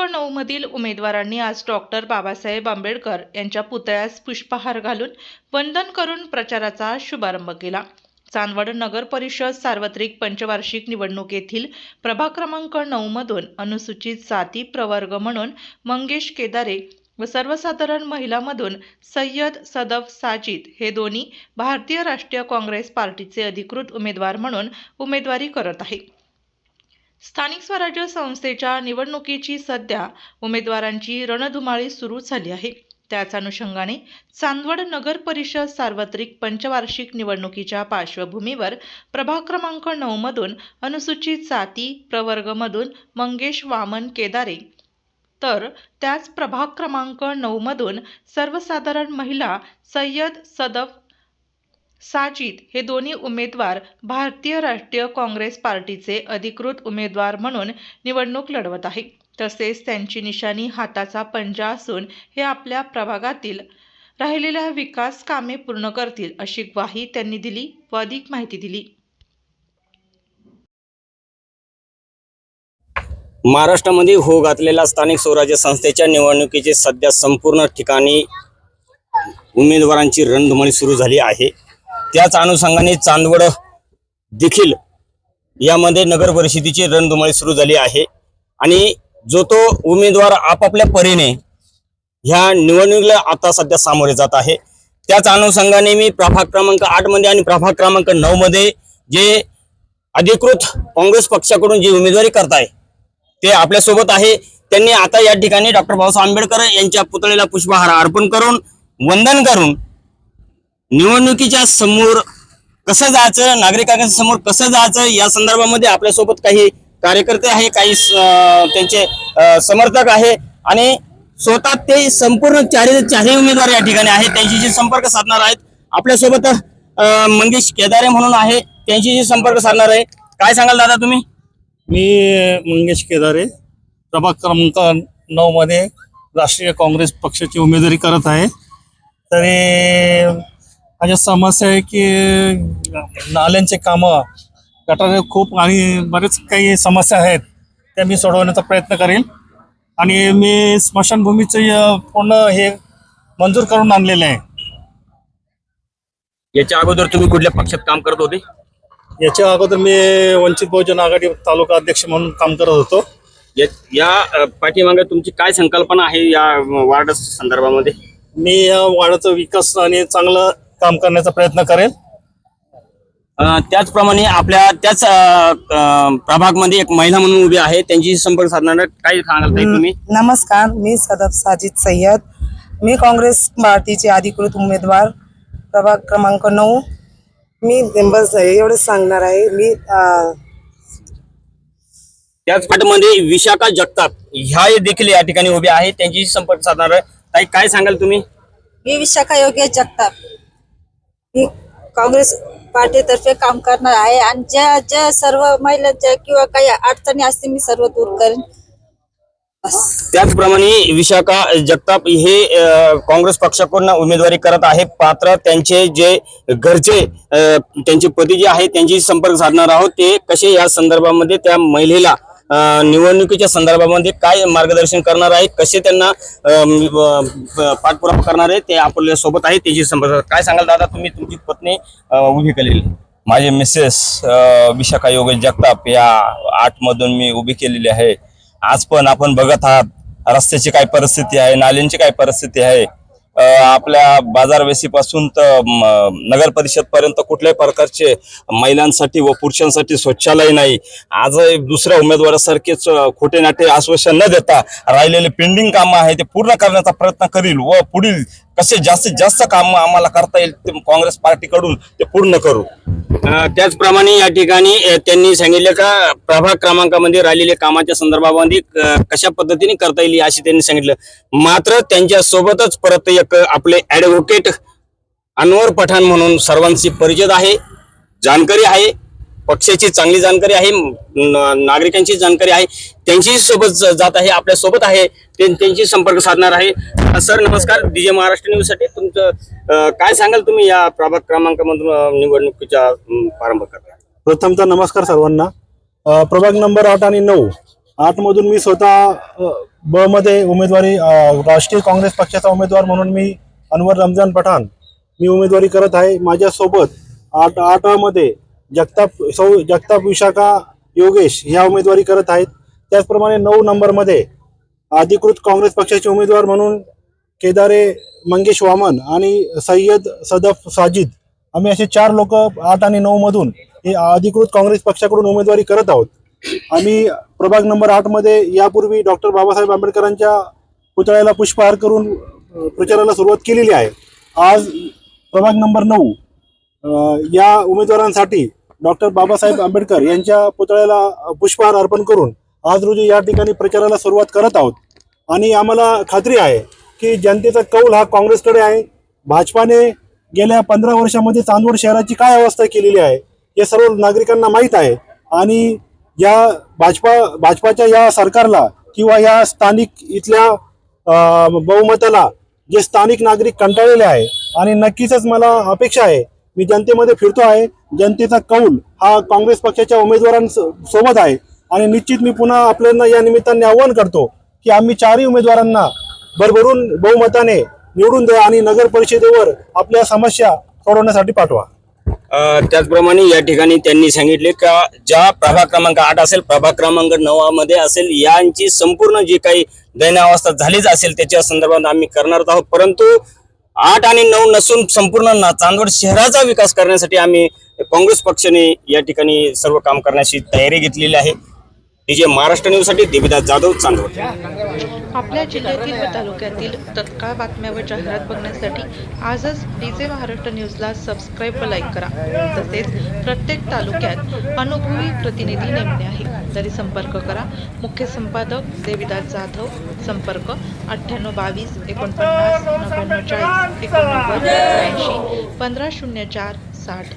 क्रमांक नऊ मधील उमेदवारांनी आज डॉक्टर बाबासाहेब आंबेडकर यांच्या पुतळ्यास पुष्पहार घालून वंदन करून प्रचाराचा शुभारंभ केला. चांदवड नगर परिषद सार्वत्रिक पंचवार्षिक निवडणुकीतील प्रभाग क्रमांक नऊ मधून अनुसूचित जाती प्रवर्ग म्हणून मंगेश केदारे व सर्वसाधारण महिलामधून सय्यद सदफ साजिद हे दोन्ही भारतीय राष्ट्रीय काँग्रेस पार्टीचे अधिकृत उमेदवार म्हणून उमेदवारी करत आहे स्थानिक स्वराज्य संस्थेच्या निवडणुकीची सध्या उमेदवारांची रणधुमाळी सुरू झाली आहे. त्याच अनुषंगाने चांदवड नगर परिषद सार्वत्रिक पंचवार्षिक निवडणुकीच्या पार्श्वभूमीवर प्रभाग क्रमांक नऊ मधून अनुसूचित जाती प्रवर्गमधून मंगेश वामन केदारे. तर त्याच प्रभाग क्रमांक नऊ मधून सर्वसाधारण महिला सय्यद सदफ साजिद हे दोन्ही उमेदवार भारतीय राष्ट्रीय काँग्रेस पार्टीचे अधिकृत उमेदवार म्हणून निवडणूक लढवत आहे. तसेच त्यांची निशाणी हाताचा पंजा असून हे आपल्या प्रभागातील राहिलेल्या विकास कामे पूर्ण करतील अशी ग्वाही त्यांनी दिली व अधिक माहिती दिली. महाराष्ट्रामध्ये हो घातलेल्या स्थानिक स्वराज्य संस्थेच्या निवडणुकीचे सध्या संपूर्ण ठिकाणी उमेदवारांची रणधुमाळी सुरू झाली आहे. त्याच अनुषंगाने चांदवड देखील यामध्ये नगर परिषदेची रणधुमाळी सुरू झाली आहे. आणि जो तो उमेदवार आपापल्या परीने ह्या निवडणुकीला आता सध्या सामोरे जात आहे. त्याच अनुषंगाने मी प्रभाग क्रमांक आठमध्ये आणि प्रभाग क्रमांक नऊमध्ये जे अधिकृत काँग्रेस पक्षाकडून जी उमेदवारी करताय ते आपल्यासोबत आहे. त्यांनी आता या ठिकाणी डॉक्टर बाबासाहेब आंबेडकर यांच्या पुतळ्याला पुष्पहार अर्पण करून वंदन करून निवडणुकीच्या समोर कसं जायचं नागरिकांच्या समोर कसं जायचं या संदर्भामध्ये आपल्यासोबत काही कार्यकर्ते आहे काही त्यांचे समर्थक आहे आणि स्वतः ते संपूर्ण चारही चारही उमेदवार या ठिकाणी आहेत. त्यांच्याशी संपर्क साधणार आहेत आपल्यासोबत मंगेश केदारे म्हणून आहे त्यांच्याशी संपर्क साधणार आहे. काय सांगाल दादा तुम्ही? मी मंगेश केदारे प्रभाग क्रमांक नऊ मध्ये राष्ट्रीय काँग्रेस पक्षाची उमेदवारी करत आहे. तरी माझ्या समस्या आहे की नाल्यांचे कामं गटारे खूप आणि बरेच काही समस्या आहेत त्या मी सोडवण्याचा प्रयत्न करेन. आणि मी स्मशानभूमीचे पूर्ण हे मंजूर करून आणलेले आहे. याच्या अगोदर तुम्ही कुठल्या पक्षात काम करत होते? याच्या अगोदर मी वंचित बहुजन आघाडी तालुका अध्यक्ष म्हणून काम करत होतो. या- या पाठीमागे तुमची काय संकल्पना आहे या वार्ड संदर्भामध्ये? मी या वाड्याचा विकास आणि चांगलं काम करण्याचा प्रयत्न करेन अ, त्याचप्रमाणे आपल्या त्याच प्रभागमध्ये एक महिला म्हणून उभी आहे. त्यांची संपर्क साधणार काय सांगाल तुम्ही? नमस्कार मी सदफ साजिद सय्यद. मी काँग्रेस पार्टीचे अधिकृत उमेदवार प्रभाग क्रमांक नऊ. मी बस एवढंच सांगणार आहे. मी त्याच पाठमध्ये विशाखा जगताप ह्या देखील या ठिकाणी उभे आहे. त्यांची संपर्क साधणार आहे. ताई काय सांगाल तुम्ही? मी विशाखा योगेश जगताप. ही काँग्रेस पार्टीतर्फे काम करणार आहे. आणि ज्या ज्या सर्व महिलांच्या किंवा काही अडचणी असतील मी सर्व दूर करेन. त्याचप्रमाणे विशाखा जगताप हे अ, काँग्रेस पक्षाकडून उमेदवारी करत आहे पात्र त्यांचे जे घरचे अ, त्यांचे पती जे आहे त्यांची संपर्क साधणार आहोत. ते कसे या संदर्भामध्ये त्या महिलेला निवडणुकीच्या संदर्भामध्ये काय मार्गदर्शन करणार आहे कसे त्यांना पाठपुरावा करणार आहे ते आपल्यासोबत आहे त्याची संपर्क काय सांगाल दादा तुम्ही तुमची पत्नी उभी केलेली? माझे मिसेस विशाखा योगेश जगताप या आठमधून मी उभी केलेली आहे. आज पण आपण बघत आहात रस्त्याची काय परिस्थिती आहे नाल्यांची काय परिस्थिती आहे आपल्या बाजारवेसीपासून तर नगर परिषदपर्यंत कुठल्याही प्रकारचे महिलांसाठी व पुरुषांसाठी शौचालय नाही. आज दुसऱ्या उमेदवारासारखेच खोटे नाटे आश्वासन न देता राहिलेले पेंडिंग कामं आहे ते पूर्ण करण्याचा प्रयत्न करील व पुढील कसे जास्तीत जास्त काम आम्हाला करता येईल ते काँग्रेस पार्टीकडून ते पूर्ण करू. त्याचप्रमाणे या ठिकाणी त्यांनी सांगितले का प्रभाग क्रमांकामध्ये राहिलेल्या कामाच्या संदर्भामध्ये कशा पद्धतीने करता येईल असे त्यांनी सांगितलं. मात्र त्यांच्या सोबतच परत एक आपले ऍडव्होकेट अनवर पठाण म्हणून सर्वांशी परिचित आहे जानकारी आहे. पक्षाची चांगली जानकारी आहे नागरिकांची जानकारी आहे त्यांची सोबत जात आहे आपल्यासोबत आहे त्यांची संपर्क साधणार आहे. सर नमस्कार. डीजे महाराष्ट्र न्यूजसाठी तुमचं काय सांगाल तुम्ही या प्रभाग क्रमांकामधून निवडणुकीचा प्रारंभ करता प्रथमतः नमस्कार सर्वांना. प्रभाग नंबर आठ आणि नऊ आठमधून मी स्वतः ब मध्ये उमेदवारी राष्ट्रीय काँग्रेस पक्षाचा उमेदवार म्हणून मी अनवर रमजान पठाण मी उमेदवारी करत आहे. माझ्यासोबत आठ आठमध्ये जगताप सौ जगताप विशाखा योगेश ह्या उमेदवारी करत आहेत. त्याचप्रमाणे नऊ नंबरमध्ये अधिकृत काँग्रेस पक्षाचे उमेदवार म्हणून केदारे मंगेश वामन आणि सय्यद सदफ साजिद. आम्ही असे चार लोक आठ आणि नऊ मधून हे अधिकृत काँग्रेस पक्षाकडून उमेदवारी करत आहोत. आम्ही प्रभाग नंबर आठमध्ये यापूर्वी डॉक्टर बाबासाहेब आंबेडकरांच्या पुतळ्याला पुष्पहार करून प्रचाराला सुरुवात केलेली आहे. आज प्रभाग नंबर नऊ या उमेदवारांसाठी डॉक्टर बाबासाहेब आंबेडकर यांच्या पुतळ्याला पुष्पहार अर्पण करून आज रोजी या ठिकाणी प्रचाराला सुरुवात करत आहोत. आणि आम्हाला खात्री आहे की जनतेचा कौल हा काँग्रेसकडे आहे. भाजपाने गेल्या पंधरा वर्षामध्ये चांदवड शहराची काय अवस्था केलेली आहे हे सर्व नागरिकांना माहीत आहे. आणि या भाजपा भाजपाच्या या सरकारला किंवा या स्थानिक इथल्या बहुमताला जे स्थानिक नागरिक कंटाळलेले आहे. आणि नक्कीच मला अपेक्षा आहे मी जनतेमध्ये फिरतो आहे. जनतेचा कौल हा काँग्रेस पक्षाच्या उमेदवारांसोबत आहे. आणि निश्चित मी पुन्हा आपल्याला या निमित्ताने आवाहन करतो की आम्ही चारही उमेदवारांना भरभरून बहुमताने निवडून द्या आणि नगर परिषदेवर आपल्या समस्या सोडवण्यासाठी पाठवा. त्याचप्रमाणे या ठिकाणी त्यांनी सांगितले का ज्या प्रभाग क्रमांक आठ असेल प्रभाग क्रमांक नवामध्ये असेल यांची संपूर्ण जी काही दैनावस्था झालीच असेल त्याच्या संदर्भात आम्ही करणार आहोत. परंतु आठ आणि नऊ नसून संपूर्ण चांदवड शहराचा विकास करण्यासाठी आम्ही काँग्रेस पक्षाने या ठिकाणी सर्व काम करण्याची तयारी घेतलेली आहे. जे महाराष्ट्र न्यूजसाठी देविदास जाधव चांदवड. आपल्या जिल्ह्यातील व तालुक्यातील तत्काळ बातम्या व जाहिरात बघण्यासाठी आजच डीजे महाराष्ट्र न्यूजला सबस्क्राईब व लाईक करा. तसेच प्रत्येक तालुक्यात अनुभवी प्रतिनिधी नेमणे आहे. तरी संपर्क करा. मुख्य संपादक देविदास जाधव संपर्क अठ्ठ्याण्णव बावीस एकोणपन्नास नव्याण्णव चाळीस एकोणनव्वद ऐंशी पंधरा शून्य चार साठ.